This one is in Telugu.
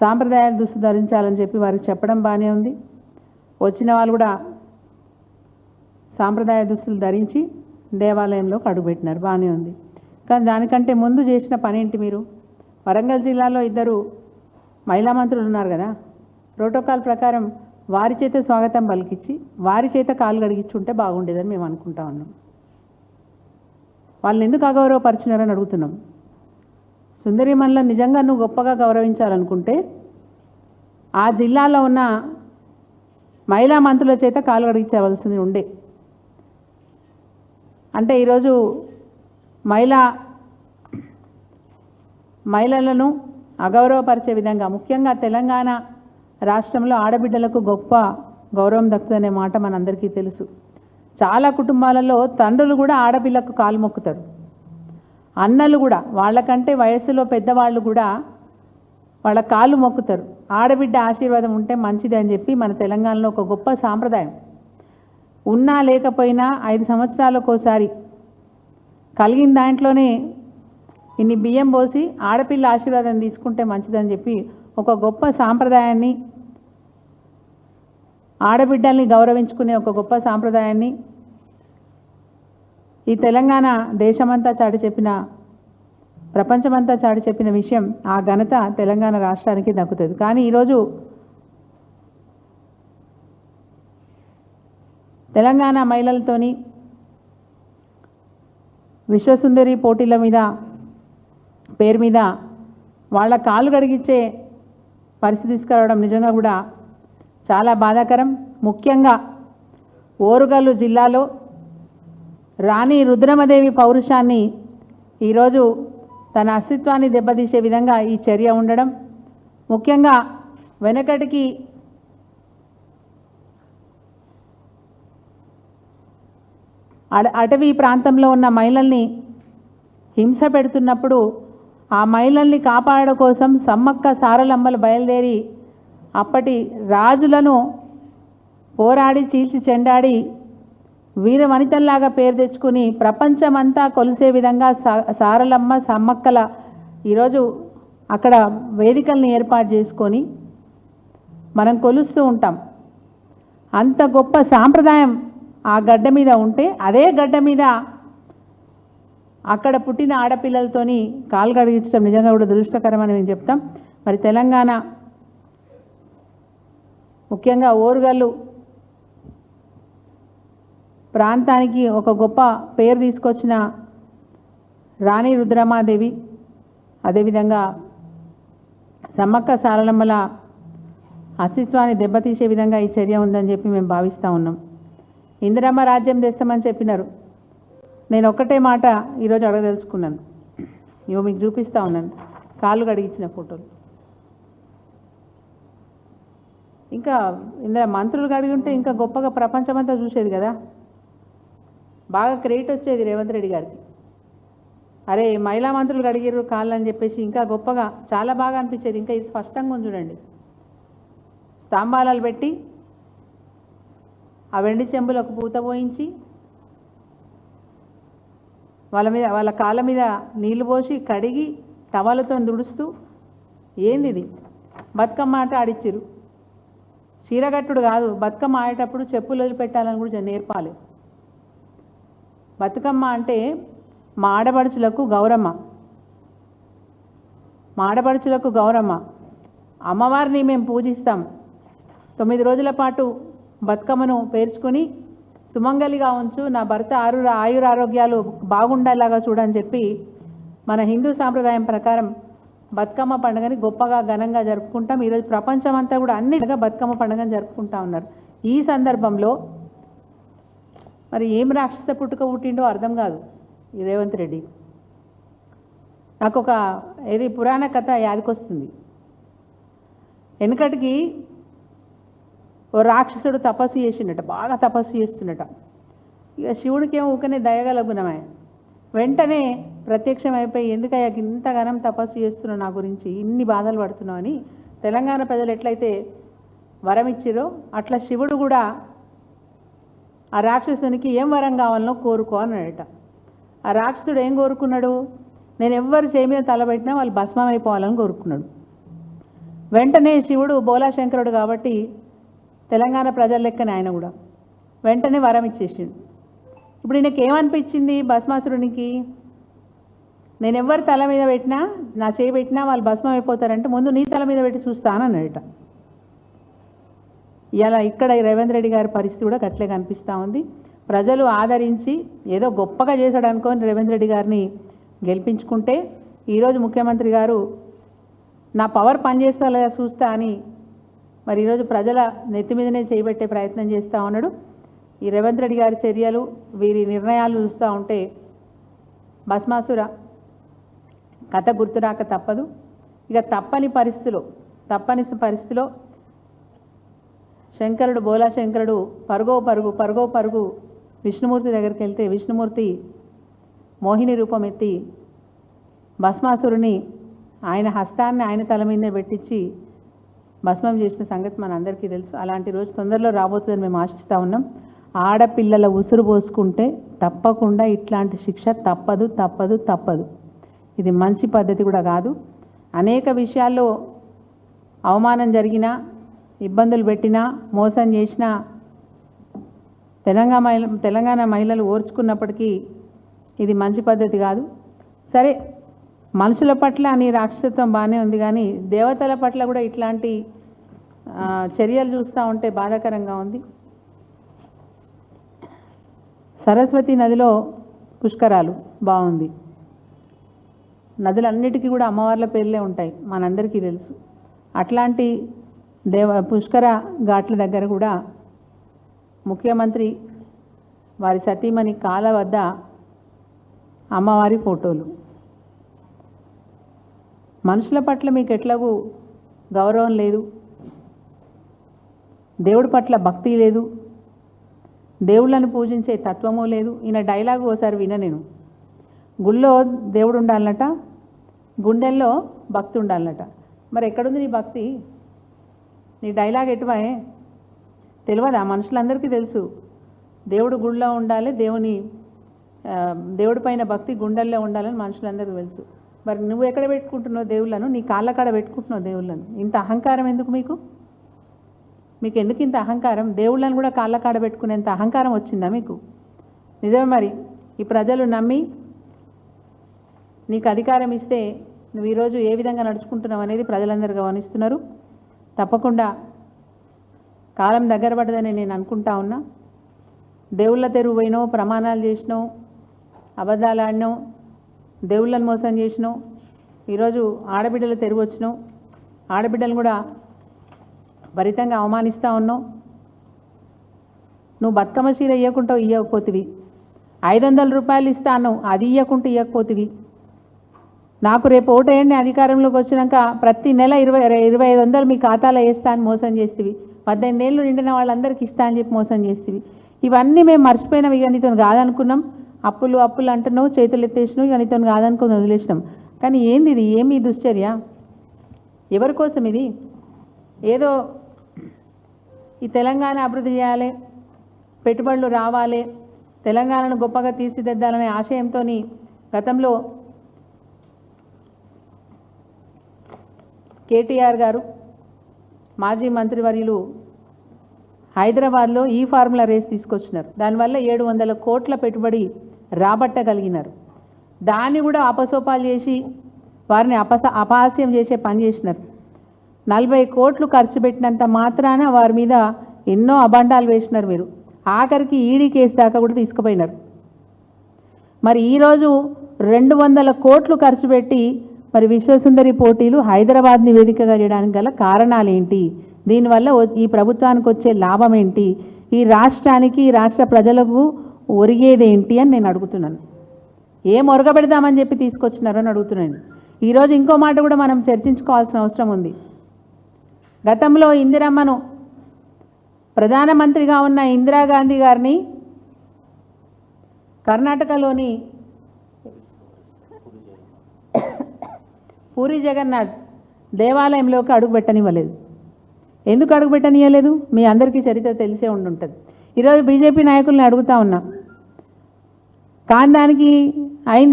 సాంప్రదాయాల దుస్తు ధరించాలని చెప్పి వారికి చెప్పడం బాగానే ఉంది. వచ్చిన వాళ్ళు కూడా సాంప్రదాయ దుస్తులు ధరించి దేవాలయంలోకి అడుగుపెట్టినారు బాగానే ఉంది. కానీ దానికంటే ముందు చేసిన పని ఏంటి మీరు? వరంగల్ జిల్లాలో ఇద్దరు మహిళా మంత్రులు ఉన్నారు కదా. ప్రోటోకాల్ ప్రకారం వారి చేత స్వాగతం పలికిచ్చి వారి చేత కాలు కడిగించుంటే బాగుండేదని మేము అనుకుంటా ఉన్నాం. వాళ్ళని ఎందుకు అగౌరవపరిచినారని అడుగుతున్నాం. సుందరిమన్ల నిజంగా నువ్వు గొప్పగా గౌరవించాలనుకుంటే ఆ జిల్లాలో ఉన్న మహిళా మంత్రుల చేత కాలు అడిగించవలసింది ఉండే. అంటే ఈరోజు మహిళా మహిళలను అగౌరవపరిచే విధంగా ముఖ్యంగా తెలంగాణ రాష్ట్రంలో ఆడబిడ్డలకు గొప్ప గౌరవం దక్కుతుందనే మాట మనందరికీ తెలుసు. చాలా కుటుంబాలలో తండ్రులు కూడా ఆడపిల్లకు కాలు మొక్కుతారు. అన్నలు కూడా వాళ్ళకంటే వయస్సులో పెద్దవాళ్ళు కూడా వాళ్ళ కాళ్ళు మొక్కుతారు. ఆడబిడ్డ ఆశీర్వాదం ఉంటే మంచిది అని చెప్పి మన తెలంగాణలో ఒక గొప్ప సాంప్రదాయం. ఉన్నా లేకపోయినా ఐదు సంవత్సరాలకోసారి కలిగిన దాంట్లోనే ఇన్ని బియ్యం పోసి ఆడపిల్ల ఆశీర్వాదం తీసుకుంటే మంచిదని చెప్పి ఒక గొప్ప సాంప్రదాయాన్ని ఆడబిడ్డల్ని గౌరవించుకునే ఒక గొప్ప సాంప్రదాయాన్ని ఈ తెలంగాణ దేశమంతా చాటి చెప్పిన ప్రపంచమంతా చాటి చెప్పిన విషయం ఆ ఘనత తెలంగాణ రాష్ట్రానికి దక్కుతుంది. కానీ ఈరోజు తెలంగాణ మహిళలతోని విశ్వసుందరి పోటీల మీద పేరు మీద వాళ్ళ కాళ్ళు గడిగించే పరిస్థితి తీసుకురావడం నిజంగా కూడా చాలా బాధాకరం. ముఖ్యంగా ఓరుగల్లు జిల్లాలో రాణి రుద్రమదేవి పౌరుషాన్ని ఈరోజు తన అస్తిత్వాన్ని దెబ్బతీసే విధంగా ఈ చర్య ఉండడం ముఖ్యంగా వెనకటికి అడ అటవీ ప్రాంతంలో ఉన్న మహిళల్ని హింస పెడుతున్నప్పుడు ఆ మహిళల్ని కాపాడడం కోసం సమ్మక్క సారలమ్మలు బయలుదేరి అప్పటి రాజులను పోరాడి చీల్చి చెండాడి వీర వనితల్లాగా పేరు తెచ్చుకుని ప్రపంచమంతా కొలిసే విధంగా సారలమ్మ సమ్మక్కల ఈరోజు అక్కడ వేదికల్ని ఏర్పాటు చేసుకొని మనం కొలుస్తూ ఉంటాం. అంత గొప్ప సాంప్రదాయం ఆ గడ్డ మీద ఉంటే అదే గడ్డ మీద అక్కడ పుట్టిన ఆడపిల్లలతోని కాలు కడిగించడం నిజంగా కూడా దురదృష్టకరమని మేము చెప్తాం. మరి తెలంగాణ ముఖ్యంగా ఓరుగల్లు ప్రాంతానికి ఒక గొప్ప పేరు తీసుకొచ్చిన రాణి రుద్రమాదేవి అదేవిధంగా సమ్మక్క సారలమ్మల అస్తిత్వాన్ని దెబ్బతీసే విధంగా ఈ చర్య ఉందని చెప్పి మేము భావిస్తూ ఉన్నాం. ఇందిరమ్మ రాజ్యం తెస్తామని చెప్పినారు. నేను ఒక్కటే మాట ఈరోజు అడగదలుచుకున్నాను. ఇవో మీకు చూపిస్తూ ఉన్నాను. కాళ్ళు కడిగించిన ఫోటోలు. ఇంకా ఇందులో మంత్రులు కడిగి ఉంటే ఇంకా గొప్పగా ప్రపంచమంతా చూసేది కదా? బాగా క్రెడిట్ వచ్చేది రేవంత్ రెడ్డి గారికి. అరే మహిళా మంత్రులు అడిగిర్రు కాళ్ళు అని చెప్పేసి ఇంకా గొప్పగా చాలా బాగా అనిపించేది. ఇంకా ఇది స్పష్టంగా ఉంది చూడండి. స్తంభాలాలు పెట్టి ఆ వెండి చెంబులకు పూత పోయించి వాళ్ళ మీద వాళ్ళ కాళ్ళ మీద నీళ్ళు పోసి కడిగి టవలతో దుడుస్తూ ఏంది ఇది? బతుకమ్మ ఆట ఆడిచ్చిరు చీరగట్టుడు కాదు బతుకమ్మ ఆడేటప్పుడు చెప్పులు వదిలిపెట్టాలని కూడా నేర్పాలి. బతుకమ్మ అంటే మా ఆడపడుచులకు గౌరమ్మ. మా ఆడపడుచులకు గౌరమ్మ. అమ్మవారిని మేము పూజిస్తాం. తొమ్మిది రోజుల పాటు బతుకమ్మను పేర్చుకొని సుమంగలిగా ఉంచు నా భర్త ఆరు ఆయుర ఆరోగ్యాలు బాగుండేలాగా చూడని చెప్పి మన హిందూ సాంప్రదాయం ప్రకారం బతుకమ్మ పండుగని గొప్పగా ఘనంగా జరుపుకుంటాం. ఈరోజు ప్రపంచం అంతా కూడా అన్ని బతుకమ్మ పండుగను జరుపుకుంటా ఉన్నారు. ఈ సందర్భంలో మరి ఏం రాక్షస పుట్టుక పుట్టిండో అర్థం కాదు ఈ రేవంత్ రెడ్డి. నాకు ఒక ఏది పురాణ కథ యాదికొస్తుంది. వెనుకటికి ఓ రాక్షసుడు తపస్సు చేసిండట బాగా తపస్సు చేస్తుండట. ఇక శివుడికి ఏం ఊకనే దయగల గుణమే. వెంటనే ప్రత్యక్షం అయిపోయి ఎందుకయ్యా ఇంతగానం తపస్సు చేస్తున్నావు నా గురించి? ఇన్ని బాధలు పడుతున్నావు అని తెలంగాణ ప్రజలు ఎట్లయితే వరం ఇచ్చిరో అట్లా శివుడు కూడా ఆ రాక్షసునికి ఏం వరం కావాలనో కోరుకో అన్నాడట. ఆ రాక్షసుడు ఏం కోరుకున్నాడు? నేను ఎవ్వరు చేయి మీద తలబెట్టినా వాళ్ళు భస్మం అయిపోవాలని కోరుకున్నాడు. వెంటనే శివుడు బోలాశంకరుడు కాబట్టి తెలంగాణ ప్రజల లెక్కనే ఆయన కూడా. వెంటనే వరం ఇచ్చేసిండు. ఇప్పుడు ఈయనకి ఏమనిపించింది భస్మాసురునికి? నేను ఎవరి తల మీద పెట్టినా నా చేయి పెట్టినా వాళ్ళు భస్మం అయిపోతారంటే ముందు నీ తల మీద పెట్టి చూస్తానన్నాడట. ఇలా ఇక్కడ రేవంత్ రెడ్డి గారి పరిస్థితి కూడా గట్లే కనిపిస్తూ ఉంది. ప్రజలు ఆదరించి ఏదో గొప్పగా చేశాడు అనుకొని రేవంత్ రెడ్డి గారిని గెలిపించుకుంటే ఈరోజు ముఖ్యమంత్రి గారు నా పవర్ పనిచేస్తా లేదా చూస్తా అని మరి ఈరోజు ప్రజల నెత్తి మీదనే చేయబెట్టే ప్రయత్నం చేస్తూ ఉన్నాడు. ఈ రేవంత్ రెడ్డి గారి చర్యలు వీరి నిర్ణయాలు చూస్తూ ఉంటే భస్మాసుర కథ గుర్తురాక తప్పదు. ఇక తప్పని పరిస్థితిలో తప్పని పరిస్థితిలో శంకరుడు బోలా శంకరుడు పరుగో పరుగు పరుగో పరుగు విష్ణుమూర్తి దగ్గరికి వెళ్తే విష్ణుమూర్తి మోహిని రూపం ఎత్తి భస్మాసురుని ఆయన హస్తాన్ని ఆయన తల మీదే పెట్టించి భస్మం చేసిన సంగతి మన అందరికీ తెలుసు. అలాంటి రోజు తొందరలో రాబోతుందని మేము ఆశిస్తూ ఉన్నాం. ఆడపిల్లల ఉసురు పోసుకుంటే తప్పకుండా ఇట్లాంటి శిక్ష తప్పదు తప్పదు తప్పదు. ఇది మంచి పద్ధతి కూడా కాదు. అనేక విషయాల్లో అవమానం జరిగినా ఇబ్బందులు పెట్టినా మోసం చేసినా తెలంగాణ మహిళ తెలంగాణ మహిళలు ఓర్చుకున్నప్పటికీ ఇది మంచి పద్ధతి కాదు. సరే మనుషుల పట్ల నీ రాక్షసత్వం బాగానే ఉంది కానీ దేవతల పట్ల కూడా ఇట్లాంటి చర్యలు చూస్తూ ఉంటే బాధాకరంగా ఉంది. సరస్వతి నదిలో పుష్కరాలు బాగుంది. నదులన్నిటికీ కూడా అమ్మవార్ల పేర్లే ఉంటాయి మనందరికీ తెలుసు. అట్లాంటి దేవ పుష్కర ఘాట్ల దగ్గర కూడా ముఖ్యమంత్రి వారి సతీమణి కాల వద్ద అమ్మవారి ఫోటోలు. మనుషుల పట్ల మీకు ఎట్లాగూ గౌరవం లేదు. దేవుడి పట్ల భక్తి లేదు. దేవుళ్ళను పూజించే తత్వము లేదు. ఈయన డైలాగ్ ఓసారి విన నేను. గుళ్ళో దేవుడు ఉండాలట గుండెల్లో భక్తి ఉండాలట మరి ఎక్కడుంది నీ భక్తి? నీ డైలాగ్ ఎటువాయే? తెలియదా మనుషులందరికీ తెలుసు. దేవుడు గుళ్ళో ఉండాలి దేవుని దేవుడి పైన భక్తి గుండెల్లో ఉండాలని మనుషులందరికీ తెలుసు. మరి నువ్వు ఎక్కడ పెట్టుకుంటున్నావు దేవుళ్ళను? నీ కాళ్ళ కాడ పెట్టుకుంటున్నావు దేవుళ్ళను. ఇంత అహంకారం ఎందుకు మీకు? మీకు ఎందుకు ఇంత అహంకారం? దేవుళ్ళని కూడా కాళ్ళ కాడ పెట్టుకునేంత అహంకారం వచ్చిందా మీకు? నిజమే మరి. ఈ ప్రజలు నమ్మి నీకు అధికారం ఇస్తే నువ్వు ఈరోజు ఏ విధంగా నడుచుకుంటున్నావు అనేది ప్రజలందరూ గమనిస్తున్నారు. తప్పకుండా కాలం దగ్గర పడదని నేను అనుకుంటా ఉన్నా. దేవుళ్ళ తెరువు పోయినావు ప్రమాణాలు చేసినావు అబద్ధాలు ఆడినావు దేవుళ్ళని మోసం చేసినావు ఈరోజు ఆడబిడ్డల తెరువు వచ్చినావు ఆడబిడ్డలు కూడా భరితంగా అవమానిస్తూ ఉన్నావు నువ్వు బతుకమ్మ చీర ఇవ్వకుంటావు ఇవ్వకపోతివి ఐదు వందల రూపాయలు ఇస్తా అన్నావు అది ఇవ్వకుంటే ఇవ్వకపోతివి నాకు రేపు ఓటేయండి అధికారంలోకి వచ్చినాక ప్రతి నెల ఇరవై ఇరవై ఐదు వందలు మీ ఖాతాలో వేస్తా అని మోసం చేస్తేవి. పద్దెనిమిది ఏళ్ళు నిండిన వాళ్ళందరికీ ఇస్తా అని చెప్పి మోసం చేస్తేవి. ఇవన్నీ మేము మర్చిపోయినాం ఇక నీతో కాదనుకున్నాం. అప్పులు అప్పులు అంటున్నావు చేతులు ఎత్తేసినావు ఇక నీతో కాదనుకుని వదిలేసినాం. కానీ ఏంది ఇది? ఏమి దుశ్చర్య? ఎవరి కోసం ఇది? ఏదో ఈ తెలంగాణ అభివృద్ధి చేయాలి పెట్టుబడులు రావాలి తెలంగాణను గొప్పగా తీర్చిదిద్దాలనే ఆశయంతో గతంలో కేటీఆర్ గారు మాజీ మంత్రివర్యులు హైదరాబాద్లో ఈ ఫార్ములా రేస్ తీసుకొచ్చినారు. దానివల్ల ఏడు వందల కోట్ల పెట్టుబడి రాబట్టగలిగినారు. దాన్ని కూడా అపసోపాలు చేసి వారిని అపస అపహాస్యం చేసే పని చేసినారు. నలభై కోట్లు ఖర్చు పెట్టినంత మాత్రాన వారి మీద ఎన్నో అబండాలు వేసినారు మీరు ఆఖరికి ఈడీ కేసు దాకా కూడా తీసుకుపోయినారు. మరి ఈరోజు రెండు వందల కోట్లు ఖర్చు పెట్టి మరి విశ్వసుందరి పోటీలు హైదరాబాద్ని నివేదికగా చేయడానికి గల కారణాలు ఏంటి దీనివల్ల ఈ ప్రభుత్వానికి వచ్చే లాభం ఏంటి ఈ రాష్ట్రానికి ఈ రాష్ట్ర ప్రజలకు ఒరిగేదేంటి అని నేను అడుగుతున్నాను. ఏం ఒరగబెడదామని చెప్పి తీసుకొచ్చినారని అడుగుతున్నాను. ఈరోజు ఇంకో మాట కూడా మనం చర్చించుకోవాల్సిన అవసరం ఉంది. గతంలో ఇందిరమ్మను ప్రధానమంత్రిగా ఉన్న ఇందిరాగాంధీ గారిని కర్ణాటకలోని పూరి జగన్నాథ్ దేవాలయంలోకి అడుగు పెట్టనివ్వలేదు ఎందుకు అడుగు పెట్టనివ్వలేదు మీ అందరికీ చరిత్ర తెలిసే ఉండుంటుంది. ఈరోజు బీజేపీ నాయకుల్ని అడుగుతా ఉన్నా. కాని దానికి అయిన